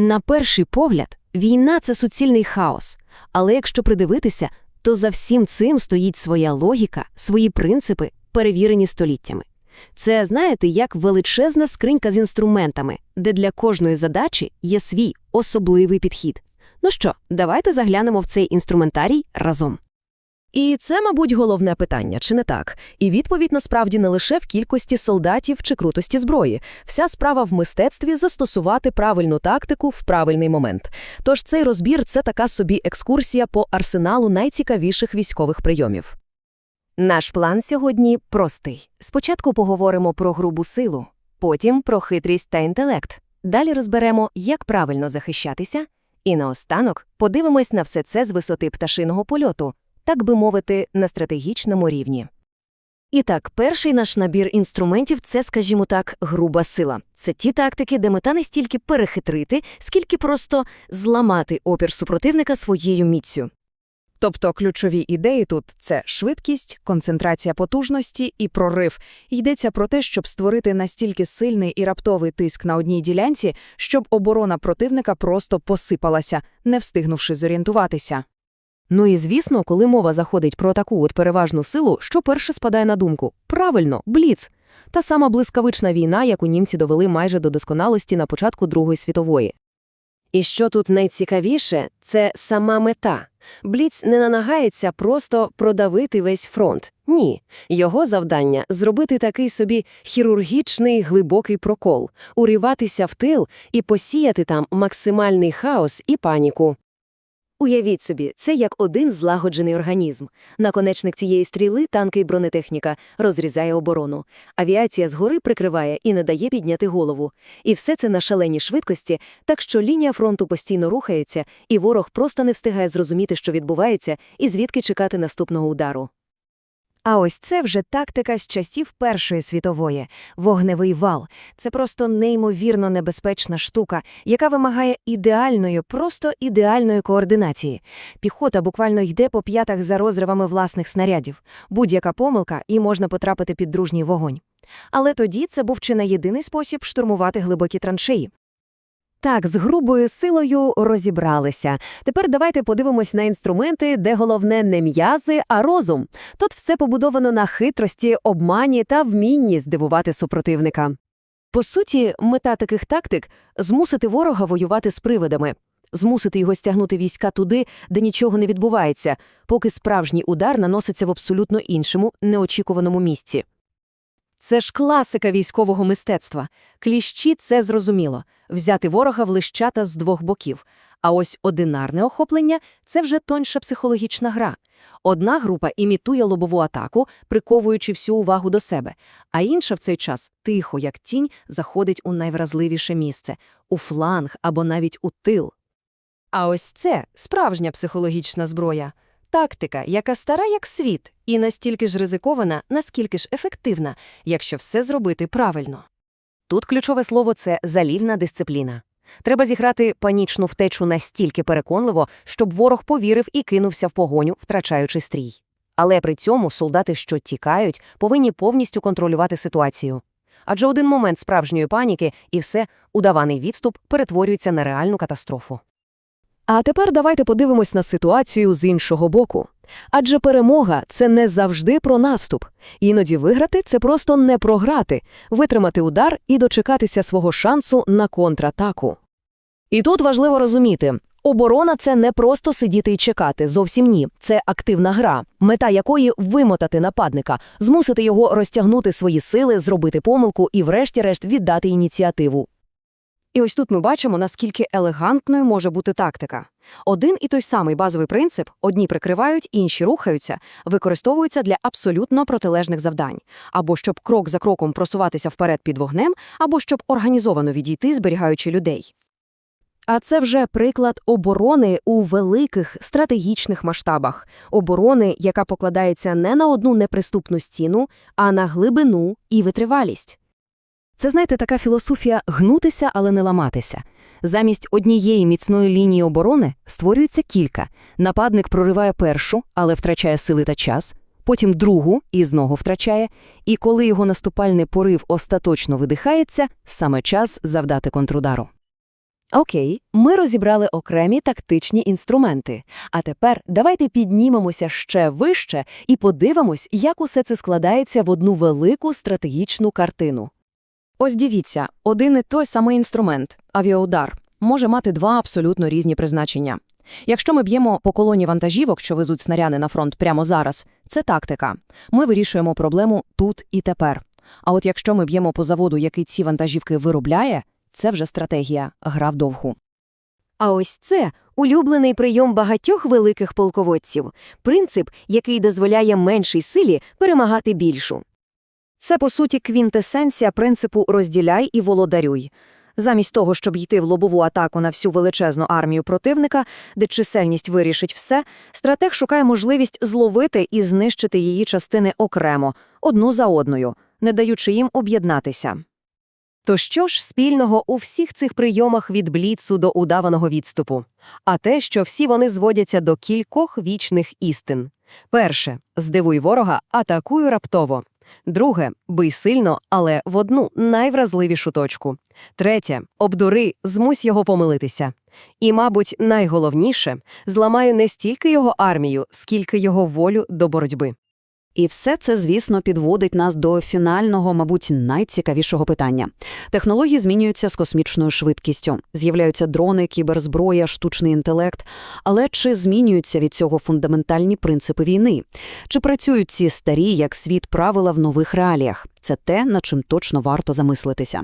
На перший погляд, війна це суцільний хаос. Але якщо придивитися, то за всім цим стоїть своя логіка, свої принципи, перевірені століттями. Це, знаєте, як величезна скринька з інструментами, де для кожної задачі є свій особливий підхід. Ну що, давайте заглянемо в цей інструментарій разом. І це, мабуть, головне питання, чи не так? І відповідь насправді не лише в кількості солдатів чи крутості зброї. Вся справа в мистецтві застосувати правильну тактику в правильний момент. Тож цей розбір це така собі екскурсія по арсеналу найцікавіших військових прийомів. Наш план сьогодні простий. Спочатку поговоримо про грубу силу, потім про хитрість та інтелект. Далі розберемо, як правильно захищатися, і наостанок подивимось на все це з висоти пташиного польоту, так би мовити, на стратегічному рівні. І так, перший наш набір інструментів це, скажімо так, груба сила. Це ті тактики, де мета не стільки перехитрити, скільки просто зламати опір супротивника своєю міцю. Тобто ключові ідеї тут це швидкість, концентрація потужності і прорив. Йдеться про те, щоб створити настільки сильний і раптовий тиск на одній ділянці, щоб оборона противника просто посипалася, не встигнувши зорієнтуватися. Ну і звісно, коли мова заходить про таку от переважну силу, що перше спадає на думку? Правильно, бліц. Та сама блискавична війна, яку німці довели майже до досконалості на початку Другої світової. І що тут найцікавіше, це сама мета. Бліц не нанагається просто продавити весь фронт. Ні. Його завдання – зробити такий собі хірургічний глибокий прокол, уріватися в тил і посіяти там максимальний хаос і паніку. Уявіть собі, це як один злагоджений організм. Наконечник цієї стріли, танки і бронетехніка, розрізає оборону. Авіація згори прикриває і не дає підняти голову. І все це на шаленій швидкості, так що лінія фронту постійно рухається, і ворог просто не встигає зрозуміти, що відбувається, і звідки чекати наступного удару. А ось це вже тактика з часів Першої світової – вогневий вал. Це просто неймовірно небезпечна штука, яка вимагає ідеальної, просто ідеальної координації. Піхота буквально йде по п'ятах за розривами власних снарядів. Будь-яка помилка, і можна потрапити під дружній вогонь. Але тоді це був чи не єдиний спосіб штурмувати глибокі траншеї. Так, з грубою силою розібралися. Тепер давайте подивимось на інструменти, де головне не м'язи, а розум. Тут все побудовано на хитрості, обмані та вмінні здивувати супротивника. По суті, мета таких тактик – змусити ворога воювати з привидами, змусити його стягнути війська туди, де нічого не відбувається, поки справжній удар наноситься в абсолютно іншому, неочікуваному місці. Це ж класика військового мистецтва. Кліщі – це зрозуміло – взяти ворога в лищата з двох боків. А ось одинарне охоплення – це вже тоньша психологічна гра. Одна група імітує лобову атаку, приковуючи всю увагу до себе, а інша в цей час тихо, як тінь, заходить у найвразливіше місце – у фланг або навіть у тил. А ось це справжня психологічна зброя. Тактика, яка стара як світ, і настільки ж ризикована, наскільки ж ефективна, якщо все зробити правильно. Тут ключове слово це залізна дисципліна. Треба зіграти панічну втечу настільки переконливо, щоб ворог повірив і кинувся в погоню, втрачаючи стрій. Але при цьому солдати, що тікають, повинні повністю контролювати ситуацію. Адже один момент справжньої паніки і все, удаваний відступ перетворюється на реальну катастрофу. А тепер давайте подивимось на ситуацію з іншого боку. Адже перемога це не завжди про наступ. Іноді виграти це просто не програти, витримати удар і дочекатися свого шансу на контратаку. І тут важливо розуміти. Оборона це не просто сидіти і чекати, зовсім ні. Це активна гра, мета якої вимотати нападника, змусити його розтягнути свої сили, зробити помилку і, врешті-решт, віддати ініціативу. І ось тут ми бачимо, наскільки елегантною може бути тактика. Один і той самий базовий принцип одні прикривають, інші рухаються, використовуються для абсолютно протилежних завдань, або щоб крок за кроком просуватися вперед під вогнем, або щоб організовано відійти, зберігаючи людей. А це вже приклад оборони у великих стратегічних масштабах, оборони, яка покладається не на одну неприступну стіну, а на глибину і витривалість. Це, знаєте, така філософія гнутися, але не ламатися. Замість однієї міцної лінії оборони створюється кілька. Нападник прориває першу, але втрачає сили та час, потім другу і знову втрачає, і коли його наступальний порив остаточно видихається, саме час завдати контрудару. Окей, ми розібрали окремі тактичні інструменти. А тепер давайте піднімемося ще вище і подивимось, як усе це складається в одну велику стратегічну картину. Ось дивіться, один і той самий інструмент – авіаудар – може мати два абсолютно різні призначення. Якщо ми б'ємо по колоні вантажівок, що везуть снаряди на фронт прямо зараз, це тактика. Ми вирішуємо проблему тут і тепер. А от якщо ми б'ємо по заводу, який ці вантажівки виробляє, це вже стратегія, гра вдовгу. А ось це улюблений прийом багатьох великих полководців – принцип, який дозволяє меншій силі перемагати більшу. Це, по суті, квінтесенція принципу «розділяй і володарюй». Замість того, щоб йти в лобову атаку на всю величезну армію противника, де чисельність вирішить все, стратег шукає можливість зловити і знищити її частини окремо, одну за одною, не даючи їм об'єднатися. То що ж спільного у всіх цих прийомах від бліцу до удаваного відступу? А те, що всі вони зводяться до кількох вічних істин. Перше – здивуй ворога, атакуй раптово. Друге – бий сильно, але в одну найвразливішу точку. Третє – обдури, змусь його помилитися. І, мабуть, найголовніше – зламаю не стільки його армію, скільки його волю до боротьби. І все це, звісно, підводить нас до фінального, мабуть, найцікавішого питання. Технології змінюються з космічною швидкістю. З'являються дрони, кіберзброя, штучний інтелект. Але чи змінюються від цього фундаментальні принципи війни? Чи працюють ці старі, як світ правила в нових реаліях? Це те, над чим точно варто замислитися.